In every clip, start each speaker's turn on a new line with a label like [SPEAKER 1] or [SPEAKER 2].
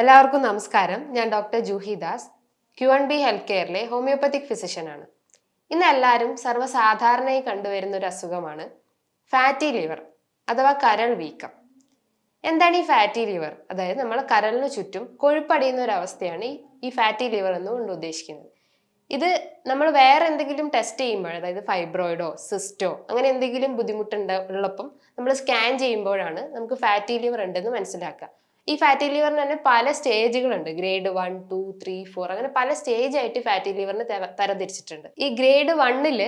[SPEAKER 1] എല്ലാവർക്കും നമസ്കാരം. ഞാൻ doctor Juhi Das. Q and B health കെയറിലെ homeopathic ഫിസിഷ്യനാണ് ഇന്ന് എല്ലാവരും സർവസാധാരണയായി കണ്ടുവരുന്ന ഒരു അസുഖമാണ് ഫാറ്റി ലിവർ അഥവാ കരൾ വീക്കം. എന്താണ് ഈ ഫാറ്റി ലിവർ അതായത് നമ്മൾ കരളിന് ചുറ്റും കൊഴുപ്പടിയുന്ന ഒരു അവസ്ഥയാണ് ഈ ഫാറ്റി ലിവർ എന്നുകൊണ്ട് ഉദ്ദേശിക്കുന്നത്. ഇത് നമ്മൾ വേറെ എന്തെങ്കിലും ടെസ്റ്റ് ചെയ്യുമ്പോൾ അതായത് ഫൈബ്രോയിഡോ സിസ്റ്റോ അങ്ങനെ എന്തെങ്കിലും ബുദ്ധിമുട്ടുണ്ട് ഉള്ളപ്പം നമ്മൾ സ്കാൻ ചെയ്യുമ്പോഴാണ് നമുക്ക് ഫാറ്റി ലിവർ ഉണ്ടെന്ന് മനസ്സിലാക്കുക. ഈ ഫാറ്റി ലിവറിന് തന്നെ പല സ്റ്റേജുകളുണ്ട്. Grade one two three four അങ്ങനെ പല സ്റ്റേജ് ആയിട്ട് ഫാറ്റി ലിവറിന് തരംതിരിച്ചിട്ടുണ്ട്. ഈ ഗ്രേഡ് വണ്ണിൽ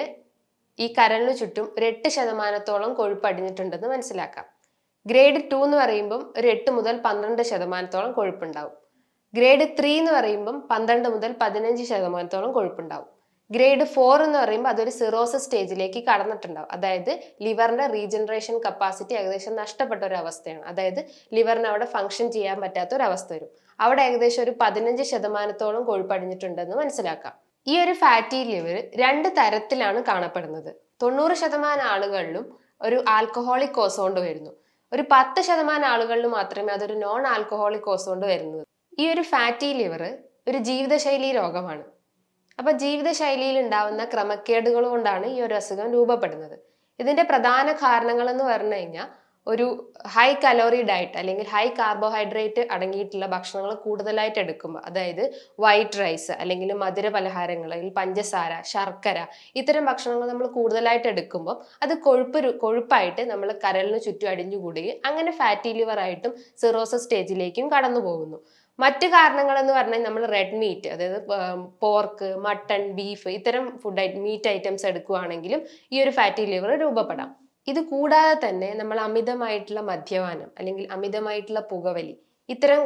[SPEAKER 1] ഈ കരളിന് ചുറ്റും ഒരു എട്ട് ശതമാനത്തോളം കൊഴുപ്പ് അടിഞ്ഞിട്ടുണ്ടെന്ന് മനസ്സിലാക്കാം. ഗ്രേഡ് ടു എന്ന് പറയുമ്പം ഒരു എട്ട് മുതൽ പന്ത്രണ്ട് ശതമാനത്തോളം കൊഴുപ്പുണ്ടാവും. ഗ്രേഡ് ത്രീ എന്ന് പറയുമ്പം പന്ത്രണ്ട് മുതൽ പതിനഞ്ച് ശതമാനത്തോളം കൊഴുപ്പുണ്ടാവും. ഗ്രേഡ് ഫോർ എന്ന് പറയുമ്പോൾ അതൊരു സിറോസിസ് സ്റ്റേജിലേക്ക് കടന്നിട്ടുണ്ടാവും. അതായത് ലിവറിന്റെ റീജനറേഷൻ കപ്പാസിറ്റി ഏകദേശം നഷ്ടപ്പെട്ട ഒരു അവസ്ഥയാണ്. അതായത് ലിവറിന് അവിടെ ഫങ്ഷൻ ചെയ്യാൻ പറ്റാത്ത ഒരു അവസ്ഥ വരും. അവിടെ ഏകദേശം ഒരു പതിനഞ്ച് ശതമാനത്തോളം കൊഴുപ്പടിഞ്ഞിട്ടുണ്ടെന്ന് മനസ്സിലാക്കാം. ഈ ഒരു ഫാറ്റി ലിവർ രണ്ട് തരത്തിലാണ് കാണപ്പെടുന്നത്. തൊണ്ണൂറ് ശതമാനം ആളുകളിലും ഒരു ആൽക്കഹോളിക് കോസ് കൊണ്ട് വരുന്നു. ഒരു പത്ത് ശതമാനം ആളുകളിൽ മാത്രമേ അതൊരു നോൺ ആൽക്കഹോളിക് കോസ് കൊണ്ട് വരുന്നത് ഈ ഒരു ഫാറ്റി ലിവർ ഒരു ജീവിതശൈലി രോഗമാണ്. അപ്പൊ ജീവിതശൈലിയിൽ ഉണ്ടാവുന്ന ക്രമക്കേടുകൾ കൊണ്ടാണ് ഈ ഒരു അസുഖം രൂപപ്പെടുന്നത്. ഇതിന്റെ പ്രധാന കാരണങ്ങൾ എന്ന് പറഞ്ഞു കഴിഞ്ഞാൽ ഒരു ഹൈ കലോറി ഡയറ്റ് അല്ലെങ്കിൽ ഹൈ കാർബോഹൈഡ്രേറ്റ് അടങ്ങിയിട്ടുള്ള ഭക്ഷണങ്ങൾ കൂടുതലായിട്ട് എടുക്കുമ്പോൾ അതായത് വൈറ്റ് റൈസ് അല്ലെങ്കിൽ മധുര പലഹാരങ്ങൾ അല്ലെങ്കിൽ പഞ്ചസാര ശർക്കര ഇത്തരം ഭക്ഷണങ്ങൾ നമ്മൾ കൂടുതലായിട്ട് എടുക്കുമ്പോൾ അത് കൊഴുപ്പ് കൊഴുപ്പായിട്ട് നമ്മൾ കരലിന് ചുറ്റും അടിഞ്ഞുകൂടുകയും അങ്ങനെ ഫാറ്റി ലിവർ ആയിട്ടും സിറോസസ് സ്റ്റേജിലേക്കും കടന്നു പോകുന്നു മറ്റു കാരണങ്ങൾ എന്ന് പറഞ്ഞാൽ നമ്മൾ റെഡ് മീറ്റ് അതായത് പോർക്ക് മട്ടൺ ബീഫ് ഇത്തരം ഫുഡ് മീറ്റ് ഐറ്റംസ് എടുക്കുകയാണെങ്കിലും ഈ ഒരു ഫാറ്റി ലിവർ രൂപപ്പെടാം. ഇത് കൂടാതെ തന്നെ നമ്മൾ അമിതമായിട്ടുള്ള മദ്യപാനം അല്ലെങ്കിൽ അമിതമായിട്ടുള്ള പുകവലി ഇത്തരം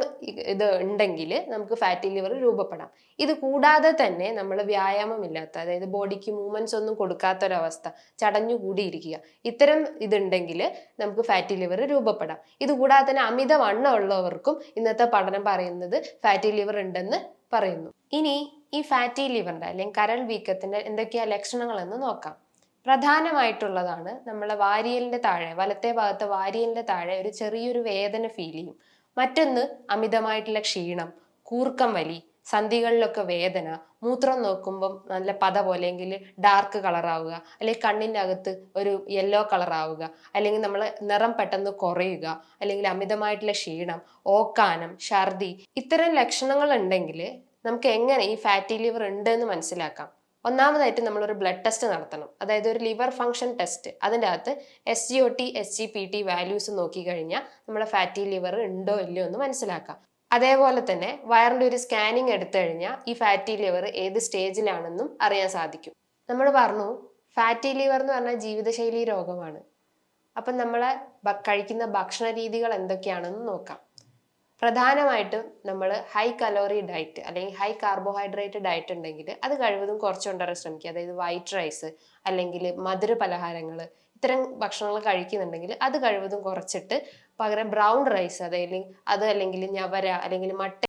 [SPEAKER 1] ഇത് ഉണ്ടെങ്കിൽ നമുക്ക് ഫാറ്റി ലിവർ രൂപപ്പെടാം. ഇത് കൂടാതെ തന്നെ നമ്മൾ വ്യായാമമില്ലാത്ത അതായത് ബോഡിക്ക് മൂവ്മെന്റ്സ് ഒന്നും കൊടുക്കാത്ത കൊടുക്കാത്തൊരവസ്ഥ ചടഞ്ഞുകൂടിയിരിക്കുക ഇത്തരം ഇതുണ്ടെങ്കിൽ നമുക്ക് ഫാറ്റി ലിവർ രൂപപ്പെടാം. ഇത് കൂടാതെ തന്നെ അമിത വണ്ണം ഉള്ളവർക്കും ഇന്നത്തെ പഠനം പറയുന്നത് ഫാറ്റി ലിവർ ഉണ്ടെന്ന് പറയുന്നു. ഇനി ഈ ഫാറ്റി ലിവറിന്റെ അല്ലെങ്കിൽ കരൾ വീക്കത്തിന്റെ എന്തൊക്കെയാ ലക്ഷണങ്ങളെന്ന് നോക്കാം. പ്രധാനമായിട്ടുള്ളതാണ് നമ്മളെ വാരിയലിന്റെ താഴെ വലത്തെ ഭാഗത്തെ വാരിയലിന്റെ താഴെ ഒരു ചെറിയൊരു വേദന ഫീൽ ചെയ്യും. മറ്റൊന്ന് അമിതമായിട്ടുള്ള ക്ഷീണം കൂർക്കം വലി സന്ധികളിലൊക്കെ വേദന മൂത്രം നോക്കുമ്പം നല്ല പത പോലെ എങ്കിൽ ഡാർക്ക് കളറാവുക അല്ലെങ്കിൽ കണ്ണിന്റെ അകത്ത് ഒരു യെല്ലോ കളറാവുക അല്ലെങ്കിൽ നമ്മൾ നിറം പെട്ടെന്ന് കുറയുക അല്ലെങ്കിൽ അമിതമായിട്ടുള്ള ക്ഷീണം ഓക്കാനം ഛർദി ഇത്തരം ലക്ഷണങ്ങൾ ഉണ്ടെങ്കിൽ നമുക്ക് എങ്ങനെ ഈ ഫാറ്റി ലിവർ ഉണ്ട് എന്ന് മനസ്സിലാക്കാം. ഒന്നാമതായിട്ട് നമ്മളൊരു ബ്ലഡ് ടെസ്റ്റ് നടത്തണം. അതായത് ഒരു ലിവർ ഫംഗ്ഷൻ ടെസ്റ്റ് അതിന്റെ അകത്ത് S G O T S G P T values നോക്കിക്കഴിഞ്ഞാൽ നമ്മുടെ ഫാറ്റി ലിവർ ഉണ്ടോ ഇല്ലയോ എന്ന് മനസ്സിലാക്കാം. അതേപോലെ തന്നെ വയറിന്റെ ഒരു സ്കാനിങ് എടുത്തു കഴിഞ്ഞാൽ ഈ ഫാറ്റി ലിവർ ഏത് സ്റ്റേജിലാണെന്നും അറിയാൻ സാധിക്കും. നമ്മൾ പറഞ്ഞു ഫാറ്റി ലിവർ എന്ന് പറഞ്ഞാൽ ജീവിതശൈലി രോഗമാണ്. അപ്പം നമ്മളെ കഴിക്കുന്ന ഭക്ഷണ രീതികൾ എന്തൊക്കെയാണെന്ന് നോക്കാം. പ്രധാനമായിട്ടും നമ്മൾ ഹൈ കലോറി ഡയറ്റ് അല്ലെങ്കിൽ ഹൈ കാർബോഹൈഡ്രേറ്റ് ഡയറ്റ് ഉണ്ടെങ്കിൽ അത് കഴിവതും കുറച്ചുകൊണ്ടുവരാൻ ശ്രമിക്കുക. അതായത് വൈറ്റ് റൈസ് അല്ലെങ്കിൽ മധുര പലഹാരങ്ങൾ ഇത്തരം ഭക്ഷണങ്ങൾ കഴിക്കുന്നുണ്ടെങ്കിൽ അത് കഴിവതും കുറച്ചിട്ട് പകരം ബ്രൗൺ റൈസ് അതായത് അത് അല്ലെങ്കിൽ ഞവര അല്ലെങ്കിൽ മട്ട